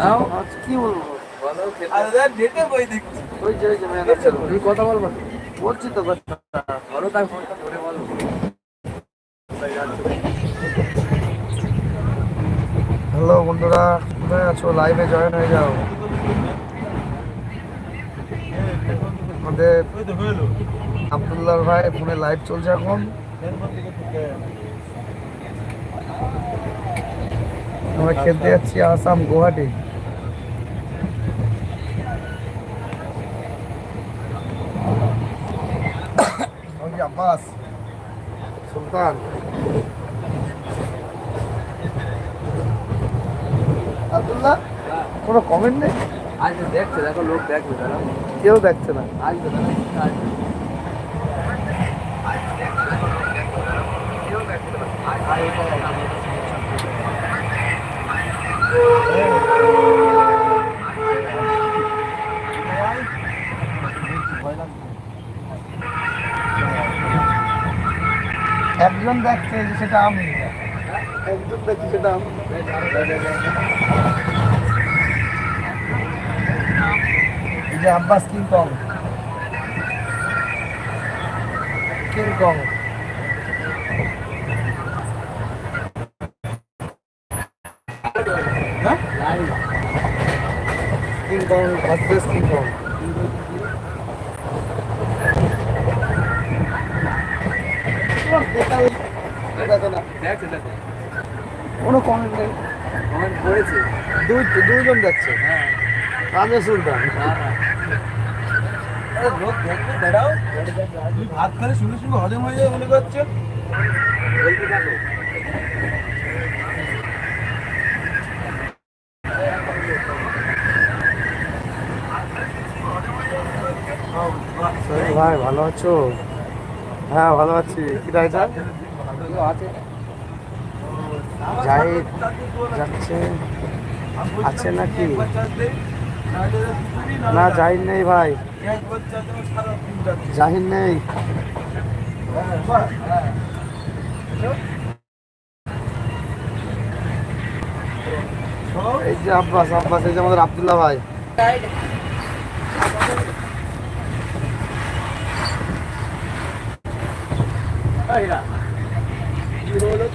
নাও কি বলব? ওই যে ওই যে ম্যানেজার তুই কথা বলব? বলছি তো কথা। তাই ফোনটা ধরে বলো হ্যালো বন্ধুরা কোথায় আছো? লাইভে জয়েন হয়ে যাও। আমাদের আবদুল্লাহ ভাই ফোনে লাইভ চলছে এখন। আমরা খেলতে যাচ্ছি আসাম গুয়াহাটি। আব্বাস সুলতান। আব্দুল্লাহ কোনো কমেন্ট নেই? আজ দেখছে দেখো লোক দেখবে তারা কেউ দেখছে না। আসবে তারা আসবে একজন দেখছে যে সেটা আমি। একজন দেখছে সেটা আমি। এই যে Abbas King Kong. King Kong. দেখো না দেখছে দেখো কোনো কমেন্ট নেই। কমেন্ট করেছে। দুই দুইজন দেখছে হ্যাঁ। রাজা সুলতান। লোক দেখবে দাঁড়াও। তুই ভাত খালি শুনে শুনে হজম হয়ে যাবে মনে করছ? বলতে থাকো ভাই, ভালো আছো? হ্যাঁ ভালো আছি। কি জাহিদ যাচ্ছে। আছে নাকি? না, জাহিদ নেই ভাই। জাহিদ নেই। এই যে আব্বাস আব্বাস, এই যে আমাদের আবদুল্লাহ ভাই।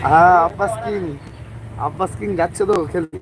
হ্যাঁ আব্বাস কিং। আব্বাস কিং যাচ্ছে তো খেলতে।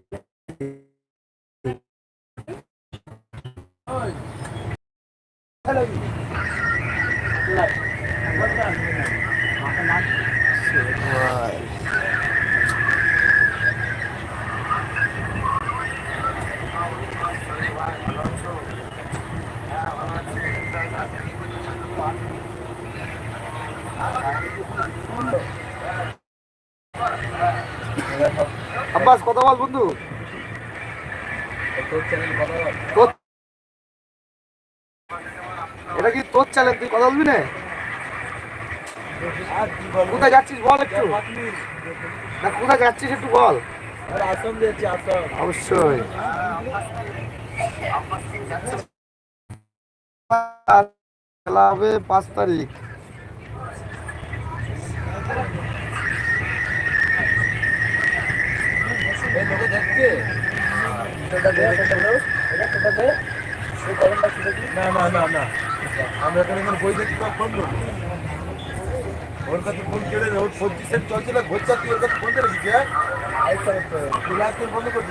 আব্বাস, কথা বল বন্ধু। এটা কি তোর চ্যানেল তুই কথা বলবি না? কোথায় যাচ্ছিস বল একটু? না, কোথায় যাচ্ছিস একটু বল। অবশ্যই। পাঁচ তারিখ এই লোকে দেখছে সেটা দে সেটা দাও এটা সেটা দে এই কলমটা ছিল কি না না না না আমরা এখানে এখন বই দেখি তো ফোন করব ওর কাছে ফোন কেড়ে ওর ফোন ঘুরছা তুই ওর কাছে ফোন করে দিচ্ছি হ্যাঁ? ক্লাস বন্ধ করে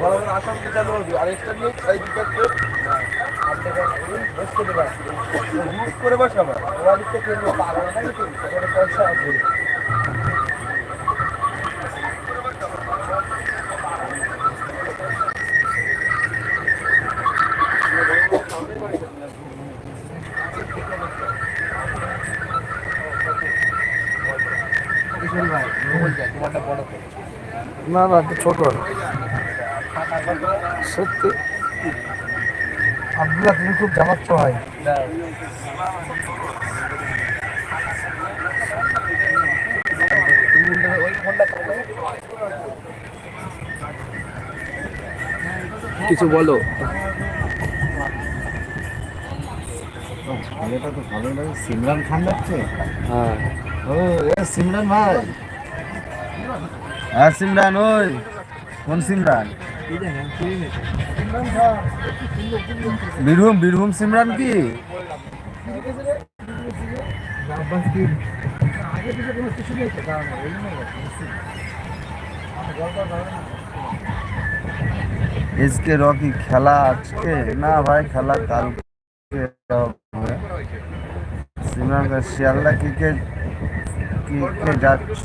বড় বড় আসামকে চালু হবে আর একটা নিয়ে ইউজ করে বস আমার দিকে কেন পাগল তুই ওখানে পয়সা আছে না না ছোট। সত্যি? আব্দুল্লাহ তুমি খুব জামাচ্ছ ভাই কিছু বলো। এটা তো ভালো লাগে। সিমরান খান যাচ্ছে? হ্যাঁ। ও এ সিমরান ভাই। হ্যাঁ সিমরান ওই। কোন সিমরান? বীরভূম বীরভূম সিমরান কি? এসকে রকি খেলা আজকে? না ভাই, খেলা কালকে সিমরান শিয়ালদা কি কে কি কে যাচ্ছ।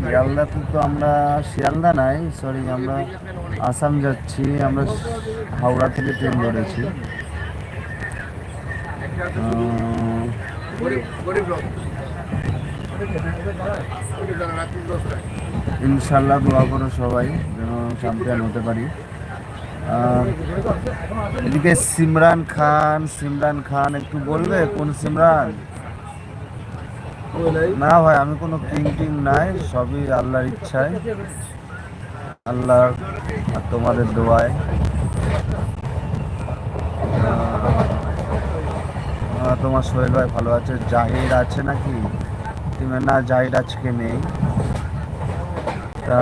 শিয়ালদা তো আমরা শিয়ালদা নাই সরি আমরা আসাম যাচ্ছি, আমরা হাওড়া থেকে ট্রেন ধরেছি। ইনশাল্লাহ দোয়া করো সবাই, যেন চ্যাম্পিয়ন হতে পারি। এদিকে সিমরান খান সিমরান খান একটু বলবে কোন সিমরান? না ভাই, আমি কোনো কিং টিং নাই, সবই আল্লাহর ইচ্ছায়। আল্লাহ আর তোমাদের দোয়ায়। তোমার শরীর ভাই ভালো আছে? জাহির আছে নাকি? তুমি না, জাহির আজকে নেই। তা,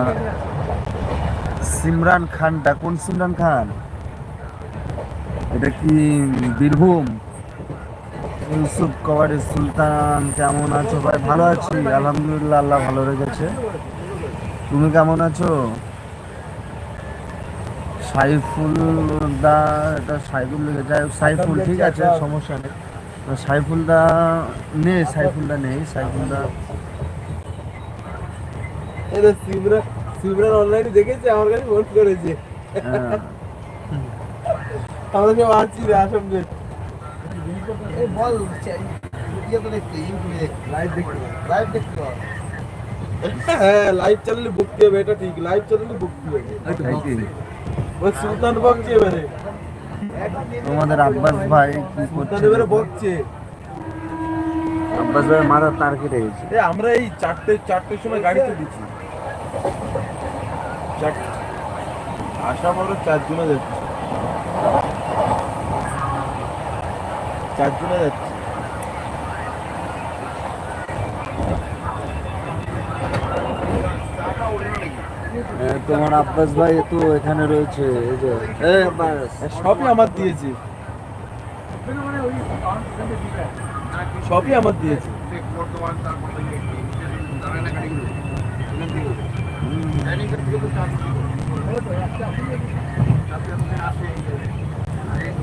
সিমরান খানটা, কোন সিমরান খান? এটা কি বীরভূম? ইউসুফ কবারের সুলতান কেমন আছো? ভাই ভালো আছি। আলহামদুলিল্লাহ আল্লাহ ভালো রেখেছে। তুমি কেমন আছো? সাইফুল দা এটা সাইফুল যাই সাইফুল ঠিক আছে সমস্যা নেই। সাইফুল দা নেই সাইফুল দা নেই সাইফুল দা। এটা সিমরান সিমরান অনলাইনে দেখেছে আমার কাছে ফোন করেছে। আমরা সব রে আসাম এই বল ইয়ে তো দেখতে ইউটিউবে লাইভ দেখতে। লাইভ দেখতে পাবো। হ্যাঁ লাইভ চ্যানেলে ভক্তি হবে এটা ঠিক। লাইভ চ্যানেলে ভক্তি হবে। ওই সুলতান বকছে এবারে। তোমাদের আব্বাস ভাই কি সুলতান করছে এবারে বকছে। আব্বাস ভাই মাথা তার কেটে গেছে। এ আমরা এই চারটে চারটের সময় গাড়িতে দিচ্ছি। আসাম আমরা চারজনে যাচ্ছি চারজনে যাচ্ছি। হ্যাঁ, তোমার আব্বাস ভাই তো এখানে রয়েছে এই যে। এই সবই আমার দিয়েছে। সবই আমার দিয়েছে।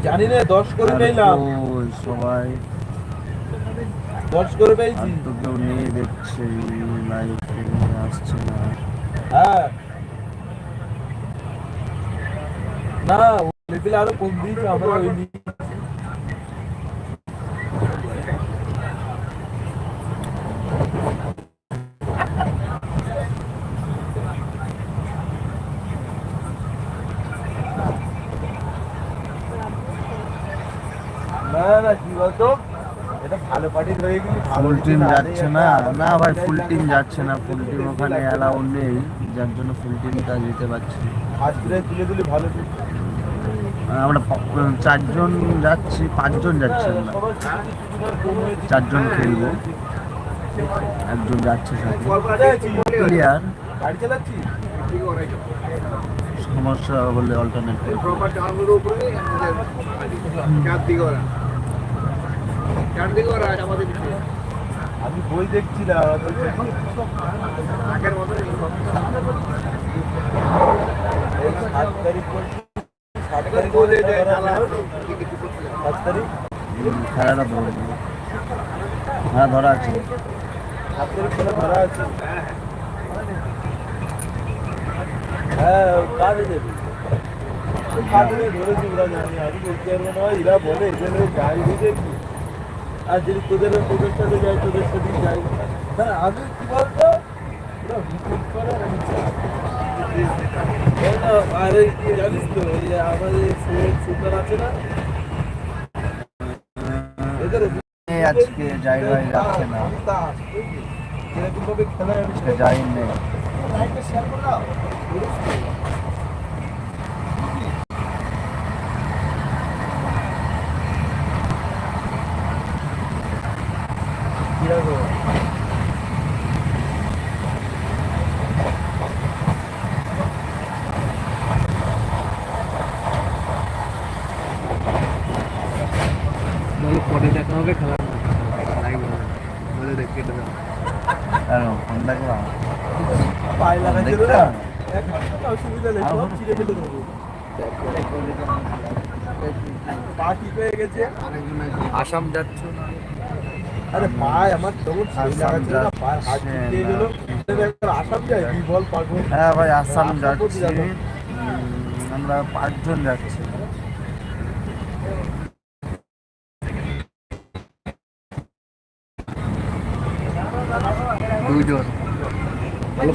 জানি না দশ করে পেলাম ওই সবাই? দশ করে পেয়েছি তো কেউ নিয়ে দেখছে লাইভ আসছে না। হ্যাঁ। না লেভেল আরও কম দিয়েছে আমরা ওই নিয়ে না না কি বলতো এটা ভালো পার্টি হয়ে গেলি ভালো ফুল টিম যাচ্ছে না না ভাই ফুল টিম যাচ্ছে না ফুল টিম ওখানে অ্যালাউ নেই যার জন্য ফুল টিমটা যেতে পারছি। আমরা চারজন যাচ্ছি পাঁচজন যাচ্ছি আমরা। চারজন খেলব। একজন যাচ্ছে। প্লেয়ার সমস্যা বললে অল্টারনেট আমি বই দেখছিলাম সাত তারিখ তারিখ তারিখ। খেলাটা ধরে হ্যাঁ ধরা আছে। সাত তারিখ ধরা আছে। হ্যাঁ কাজে দেবে। কাজে ধরেছি ওরা জানি আমি বলতে পারব না এরা বলে এখানে গাড়ি কি আর যদি তোদের তোদের সাথে যাই তোদের সাথে যাই। না আমি কি বলতো আর কি জানিস তো এই আমাদের আছে না? এদের আজকে যাই ভাই যাচ্ছে না। এরকম ভাবে আজকে যাই নেই দেখতে না হবে। এক হাতে অসুবিধা নেই সব ছিঁড়ে ফেলে দেবো পা ঠিক হয়ে গেছে আসাম যাচ্ছ? আরে পায়ে আমার তখন আসাম যায় বিবল পাগল হ্যাঁ ভাই আসাম যাচ্ছি। আমরা পাঁচজন যাচ্ছি। দুজন।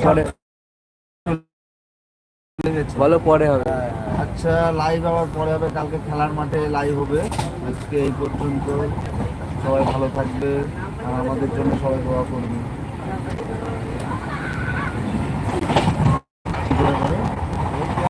ভালো ভালো পরে হবে। আচ্ছা লাইভ আবার পরে হবে কালকে খেলার মাঠে লাইভ হবে। আজকে এই পর্যন্ত। সবাই ভালো থাকবে আর আমাদের জন্য সবাই দোয়া করবে